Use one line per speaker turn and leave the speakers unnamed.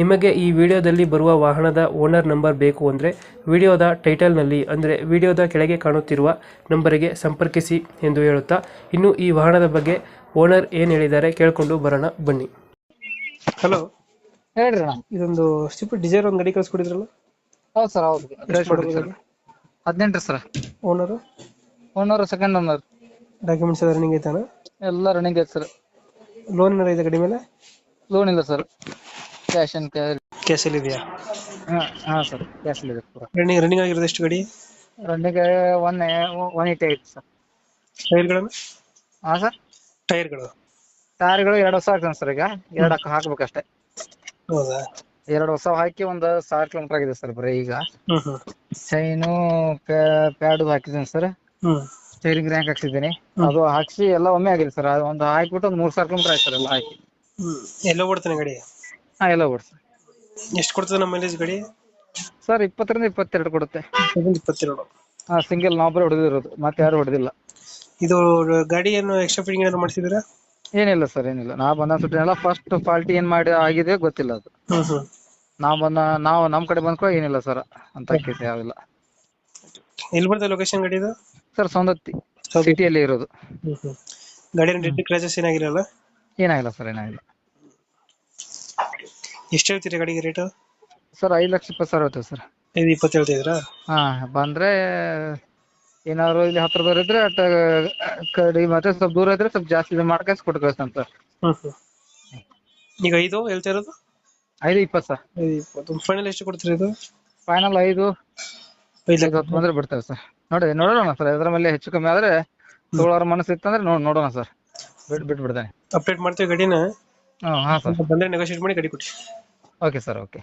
ನಿಮಗೆ ಈ ವಿಡಿಯೋದಲ್ಲಿ ಬರುವ ವಾಹನದ ಓನರ್ ನಂಬರ್ ಬೇಕು ಅಂದರೆ ವಿಡಿಯೋದ ಟೈಟಲ್ನಲ್ಲಿ ಅಂದರೆ ವಿಡಿಯೋದ ಕೆಳಗೆ ಕಾಣುತ್ತಿರುವ ನಂಬರಿಗೆ ಸಂಪರ್ಕಿಸಿ ಎಂದು ಹೇಳುತ್ತಾ ಇನ್ನು ಈ ವಾಹನದ ಬಗ್ಗೆ ಓನರ್ ಏನು ಹೇಳಿದ್ದಾರೆ ಕೇಳಿಕೊಂಡು ಬರೋಣ ಬನ್ನಿ. ಹಲೋ
ಹೇಳ್ರಿ ಅಣ್ಣ.
ಇದೊಂದು ಸ್ಟಿಪ್ ಡಿಸೈರ್ ಒಂದು ಗಾಡಿ ಕಳಿಸ್ಕೊಡಿದ್ರಲ್ಲ?
ಹೌದು ಸರ್ ಹೌದು. ಹದಿನೆಂಟು sir?
Owner
owner second owner
documents ಎಲ್ಲ ರನ್ನಿಂಗ್ ಐತಾನ?
ಎಲ್ಲ ರನ್ನಿಂಗ್ ಐತೆ ಸರ್.
ಲೋನ್ ಏನಾರ ಇದೆ ಗಾಡಿ ಮೇಲೆ?
ಲೋನ್ ಇಲ್ಲ ಸರ್. ಕ್ಯಾಶ್ ಅಂಡ್ ಕ್ಯಾಶ್
ಕ್ಯಾಶಲ್ಲಿ ಇದೆಯಾ?
ಹಾಂ ಹಾಂ ಸರ್ ಕ್ಯಾಶ್ ಇದೆ ಪೂರ.
ರನ್ನಿಂಗ್ ರನ್ನಿಂಗ್ ಆಗಿರೋದು ಎಷ್ಟು ಗಾಡಿ?
ರನ್ನಿಂಗ್ ಒನ್ ಒನ್ ಏಯ್ಟಿ ಐತೆ ಸರ್
ಟೈರ್ಗಳನ್ನು
ಹಾಂ ಸರ್
ಟೈರ್ಗಳು
ಟೈರ್ಗಳು ಎರಡು ಹೊಸ ಹಾಕ್ತಾನೆ ಸರ್ ಈಗ. ಎರಡು ಹಾಕ್ ಹಾಕ್ಬೇಕಷ್ಟೇ.
ಹೌದಾ?
ಎರಡು ಹೊಸ ಹಾಕಿ ಒಂದು ಸಾವಿರ ಕಿಲೋಮೀಟರ್ ಆಗಿದೆ ಸರ್ ಬರೀ ಈಗ.
ಹ್ಞೂ ಹ್ಞೂ
ಚೈನು ಪ್ಯಾಡು ಹಾಕಿದ್ದೀನಿ ಸರ್
ಹ್ಞೂ
ಸ್ಟೇರಿಂಗ್ ರ್ಯಾಂಕ್ ಹಾಕ್ಸಿದ್ದೀನಿ. ಅದು ಹಾಕ್ಸಿ ಎಲ್ಲ ಒಮ್ಮೆ ಆಗಿದೆ ಸರ್ ಅದು ಒಂದು ಹಾಕಿಬಿಟ್ಟು ಒಂದು ಮೂರು ಸಾವಿರ ಕಿಲೋಮೀಟರ್ ಆಯ್ತು ಸರ್ ಎಲ್ಲ ಹಾಕಿ.
ಎಲ್ಲ ಓಡ್ತಾನೆ ಗಾಡಿ?
ಹಾಂ ಎಲ್ಲ ಓಡಿಸಿ
ಎಷ್ಟು ಕೊಡ್ತದೆ ನಮ್ಮ ಮೈಲೇಜ್ ಗಾಡಿ?
ಸರ್ ಇಪ್ಪತ್ತರಿಂದ ಇಪ್ಪತ್ತೆರಡು ಕೊಡುತ್ತೆ.
ಇಪ್ಪತ್ತೆರಡು.
ಹಾ ಸಿಂಗಲ್ ನಾವೊಬ್ಬರೇ ಹೊಡೆದಿರೋದು. ಮತ್ತೆ ಯಾರು ಹೊಡೆದಿಲ್ಲ.
ಇದು ಗಾಡಿ ಏನು ಎಕ್ಸ್ಟ್ರಾ ಫಿಟ್ಟಿಂಗ್ ಏನಾದ್ರು ಮಾಡಿಸಿದ್ದೀರಾ?
ಏನಿಲ್ಲ ಸರ್ ಏನಿಲ್ಲ. ನಾ ಬಂದ ಸುಟ್ಟಿನೆಲ್ಲ ಫಸ್ಟ್ ಫಾಲ್ಟಿ ಏನ್ ಮಾಡಿ ಆಗಿದೆ ಗೊತ್ತಿಲ್ಲ ಅದು.
ಹ್ಮ್ ಹ್ಮ್.
ನಾವ್ ಬಂದ ನಾವು ನಮ್ಮ ಕಡೆ ಬಂದ್ಕೋ ಏನಿಲ್ಲ ಸರ್ ಅಂತ ಕೇಸ್ ಯಾವಿಲ್ಲ.
ಎಲ್ಲಿ ಬರ್ತದೆ ಲೊಕೇಶನ್ ಗಾಡಿ ಇದು?
ಸರ್ ಸೌಂದತ್ತಿ. ಸಿಟಿಯಲ್ಲಿ ಇರೋದು.
ಹ್ಮ್ ಹ್ಮ್. ಗಾಡಿ ಕ್ರಾಚಸ್ ಏನಾಗಿರಲ್ಲ
ಏನಾಗಿಲ್ಲ ಸರ್ ಏನಾಗಿಲ್ಲ.
ಎಷ್ಟು ಹೇಳ್ತೀರಿ ಗಾಡಿಗೆ ರೇಟ್
ಸರ್ ಐದು ಲಕ್ಷ ಇಪ್ಪತ್ತು ಸಾವಿರ ಹೋಗ್ತದೆ ಸರ್.
ಐದು ಇಪ್ಪತ್ತು ಹೇಳ್ತಿದ್ರಾ
ಹಾ ಬಂದ್ರೆ ಏನಾದ್ರು ಇಲ್ಲಿ ಹತ್ರದವ್ರು ಇದ್ರೆ ಅಟ್ ಕಡಿ ಮತ್ತೆ ಸ್ವಲ್ಪ ದೂರ ಇದ್ರೆ ಸ್ವಲ್ಪ ಜಾಸ್ತಿ ಇದು ಮಾಡ್ಕೊಂಡು ಕೊಟ್ಟು ಕಳಿಸ್ತಾನೆ ಸರ್.
ಹ್ಮ್ ಹ್ಮ್. ಈಗ ಐದು ಹೇಳ್ತಾ ಇರೋದು?
ಐದು ಇಪ್ಪತ್ತು ಸರ್.
ಐದು ಇಪ್ಪತ್ತು. ಫೈನಲ್ ಎಷ್ಟು ಕೊಡ್ತೀರಿ ಇದು?
ಫೈನಲ್ ಐದು
ಐದು
ಐದು
ಲಕ್ಷ
ಹತ್ತು ಬಂದ್ರೆ ಬಿಡ್ತೇವೆ ಸರ್. ನೋಡಿ ನೋಡೋಣ ಸರ್. ಅದರ ಮೇಲೆ ಹೆಚ್ಚು ಕಮ್ಮಿ ಆದ್ರೆ ತಗೊಳ್ಳೋರ ಮನಸ್ಸು ಇತ್ತಂದ್ರೆ ನೋಡ್ ನೋಡೋಣ ಸರ್. ಬಿಟ್ ಬಿಟ್ಟು ಬಿಡ್ತೇನೆ
ಅಪ್ಡೇಟ್ ಮಾಡ್ತೀವಿ ಗಡಿನ.
ಹಾ ಹಾಂ ಸರ್.
ಬಂದ್ರೆ ನೆಗೋಷಿಯೇಟ್ ಮಾಡಿ ಗಡಿ ಕೊಡಿ.
Okay sir okay